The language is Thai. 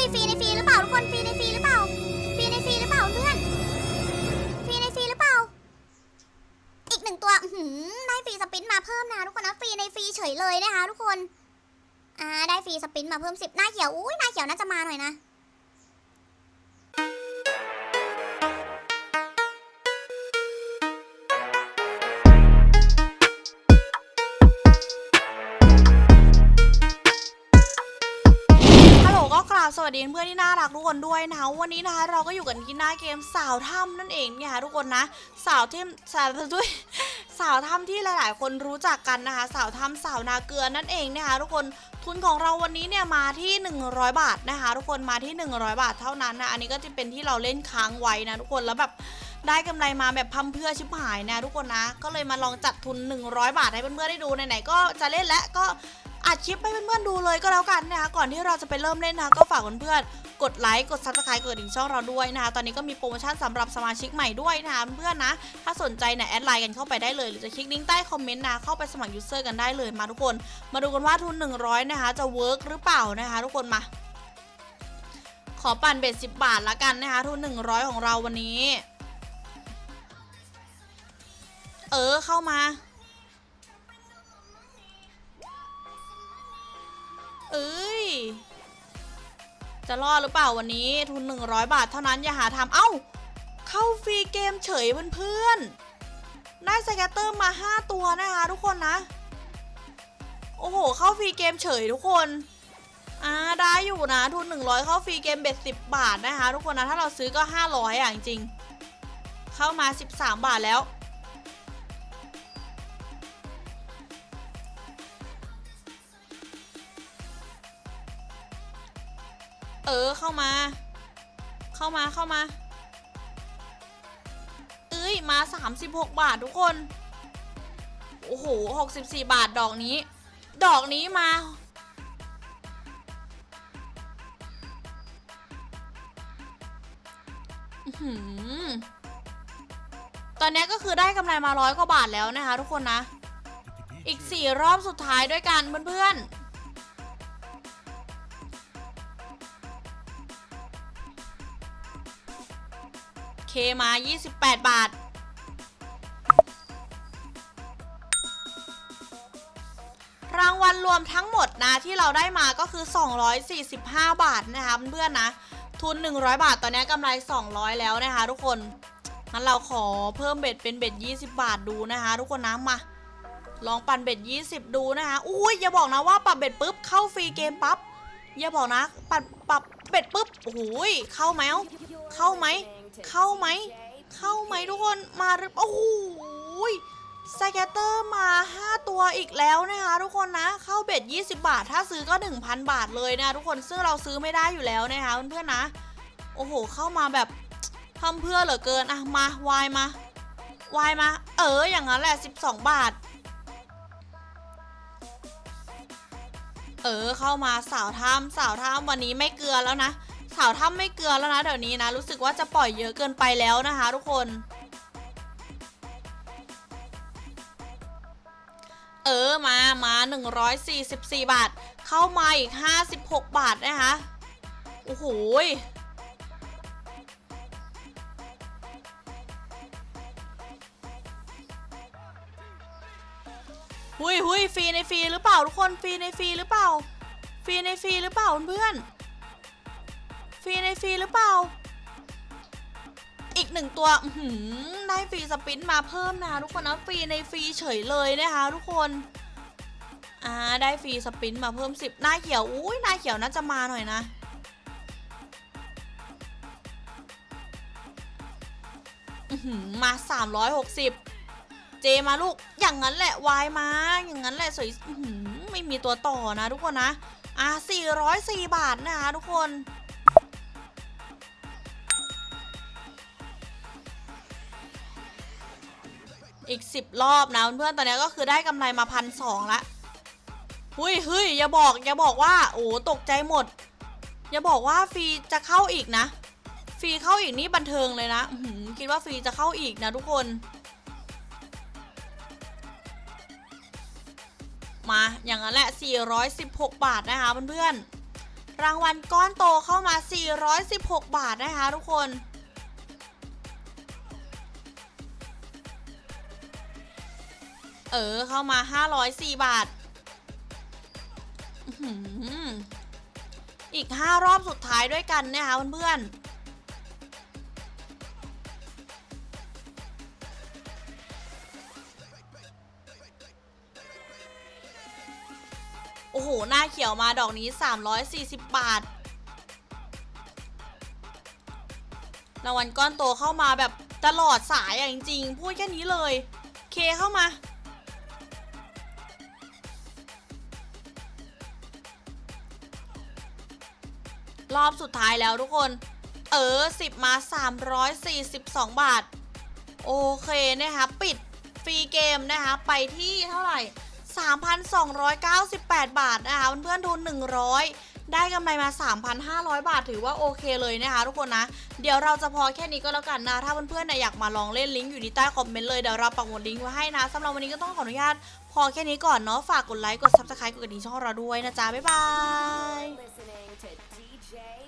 อุ้ยฟรีในฟรีหรือเปล่าทุกคนฟรีในฟรีหรือเปล่าฟรีในฟรีหรือเปล่าเพื่อนฟรีในฟรีหรือเปล่า อีกหนึ่งตัวหืมได้ฟรีสปินมาเพิ่มนะทุกคนนะฟรีในฟรีเฉยเลยนะคะ ทุกคนอ่าได้ฟรีสปินมาเพิ่มสิบหน้าเขียวอุ้ยหน้าเขียวน่าจะมาหน่อยนะ ราบสวัสดีเพื่อนที่น่ารักทุกคนด้วยนะคะวันนี้นะคะเราก็อยู่กันที่หน้าเกมสาวถ้ำนั่นเองเนี่ยค่ะทุกคนนะสาวที่สาวด้วยสาวถ้ำที่หลายๆ คนรู้จักกันนะคะสาวถ้ำสาวนาเกลือนั่นเองนะคะทุกคนทุนของเราวันนี้เนี่ยมาที่ 100 บาทนะคะ ทุกคนมาที่ 100 บาทเท่านั้นนะอันนี้ก็จะเป็นที่เราเล่นค้างไว้นะทุกคนแล้วแบบได้กำไรมาแบบพัมเพื่อชิบหายนะทุกคนนะ ก็เลยมาลองจัดทุน 100 บาทให้เพื่อนๆได้ดูไหนๆก็จะเล่นและก็ อัดคลิปให้เพื่อนๆดูเลยก็แล้วกันนะคะก่อนที่เราจะไปเริ่มเล่นนะก็ฝากเพื่อนๆกดไลค์กดซับสไครต์กดดิ่งช่องเราด้วยนะคะตอนนี้ก็มีโปรโมชั่นสำหรับสมาชิกใหม่ด้วยนะคะเพื่อนๆนะถ้าสนใจเนี่ยแอดไลน์กันเข้าไปได้เลยหรือจะคลิกลิงก์ใต้คอมเมนต์นะเข้าไปสมัครยูเซอร์กันได้เลยมาทุกคน มาดูกันว่าทุน 100 นะคะจะเวิร์กหรือเปล่านะคะทุกคนมาขอปั่นเบ็ด10บาทละกันนะคะทุน100ของเราวันนี้ เออเข้ามา เอ้ย จะรอดหรือเปล่าวันนี้ทุน 100 บาทเท่านั้นอย่าหาทำเอ้า เข้าฟรีเกมเฉยเพื่อนๆได้สแกตเตอร์มา 5 ตัวนะคะทุกคนนะ โอ้โห เข้าฟรีเกมเฉยทุกคนอ่าได้อยู่นะทุน 100 เข้าฟรีเกมเบ็ด10 บาทนะคะ ทุกคนนะถ้าเราซื้อก็ 500อะจริงๆเข้ามา 13 บาทแล้ว เออเข้ามา เข้ามาเข้ามา เอ้ยมา 36 บาททุกคน โอ้โห 64 บาทดอกนี้ ดอกนี้มาหือตอนนี้ก็คือได้กำไรมาร้อยกว่าบาทแล้วนะคะทุกคนนะ อีก 4 รอบสุดท้ายด้วยกันเพื่อนๆ เคมา 28 บาท รางวัลรวมทั้งหมดนะที่เราได้มาก็คือ 245 บาทนะคะเพื่อนๆนะ ทุน 100 บาทตอนนี้กำไร 200 แล้วนะคะ ทุกคนงั้นเราขอเพิ่มเบ็ดเป็นเบ็ด20 บาทดูนะคะ ทุกคนนะมาลองปั่นเบ็ด20 ดูนะคะอุ้ยอย่าบอกนะว่าปรับเบ็ดปุ๊บเข้าฟรีเกมปั๊บอย่าบอกนะปัดปรับเบ็ดปุ๊บโอ้โหยเข้าไหมเข้าไหม เข้าไหม เข้าไหมทุกคน มาหรือโอ้โหยสแกตเตอร์มา 5 ตัวอีกแล้วนะคะทุกคนนะ เข้าเบ็ด 20 บาท ถ้าซื้อก็ 1,000 บาทเลยนะทุกคน ซึ่งเราซื้อไม่ได้อยู่แล้วนะคะเพื่อนๆนะ โอ้โห เข้ามาแบบทำเพื่อเหลือเกิน อะ มาวายมาวายมา เออ อย่างนั้นแหละ 12 บาท เออ เข้ามาสาวถ้ำสาวถ้ำวันนี้ไม่เกลือแล้วนะ สาวถ้ำไม่เกลือแล้วนะเดี๋ยวนี้นะ รู้สึกว่าจะปล่อยเยอะเกินไปแล้วนะคะ ทุกคน เออมามา 144 บาท เข้ามาอีก 56 บาทนะคะ โอ้โหหุยหุยฟรีในฟรีหรือเปล่าทุกคนฟรีในฟรีหรือเปล่าฟรีในฟรีหรือเปล่าเพื่อนๆ ฟรีในฟรีหรือเปล่า อีกหนึ่งตัวหือได้ฟรีสปินมาเพิ่มนะทุกคนนะฟรีในฟรีเฉยเลยนะคะทุกคนอ่าได้ฟรีสปินมาเพิ่ม 10 หน้าเขียวอุ้ยหน้าเขียวน่าจะมาหน่อยนะอื้อหือมา 360 เจมาลูกอย่างนั้นแหละวายมา อย่างนั้นแหละสวยหือไม่มีตัวต่อนะทุกคนนะอะ404 บาทนะคะทุกคน อีก 10 รอบนะเพื่อนๆตอนนี้ก็คือได้กำไรมาพันสองละหุยเฮ้ยอย่าบอกอย่าบอกว่าโอ้ตกใจหมด อย่าบอกว่าฟรีจะเข้าอีกนะ ฟรีเข้าอีกนี่บันเทิงเลยนะหืคิดว่าฟรีจะเข้าอีกนะทุกคน มาอย่างนั้นแหละ 416 บาทนะคะเพื่อนๆรางวัลก้อนโตเข้ามา 416 บาทนะคะทุกคน เออเข้ามา 504 บาทอีก 5 รอบสุดท้ายด้วยกันนะคะเพื่อนๆโอ้โห หน้าเขียวมาดอกนี้ 340 บาท รางวัลก้อนโตเข้ามาแบบตลอดสายอะจริง พูดแค่นี้เลย เคเข้ามา รอบสุดท้ายแล้วทุกคน เออ 10 มา 342 บาท โอเคนะคะปิดฟรีเกมนะคะไปที่เท่าไหร่ 3,298 บาทนะคะเพื่อนๆทุน 100 ได้กำไรมา 3,500 บาทถือว่าโอเคเลยนะคะทุกคนนะ เดี๋ยวเราจะพอแค่นี้ก็แล้วกันนะ ถ้าเพื่อนๆอยากมาลองเล่นลิงก์อยู่ที่ใต้คอมเมนต์เลยเดี๋ยวเราปักหมุดลิงก์ไว้ให้นะสำหรับวันนี้ก็ต้องขออนุญาตพอแค่นี้ก่อนเนาะฝากกดไลค์กด subscribe กดกระดิ่งช่องเราด้วยนะจ๊ะบ๊ายบาย J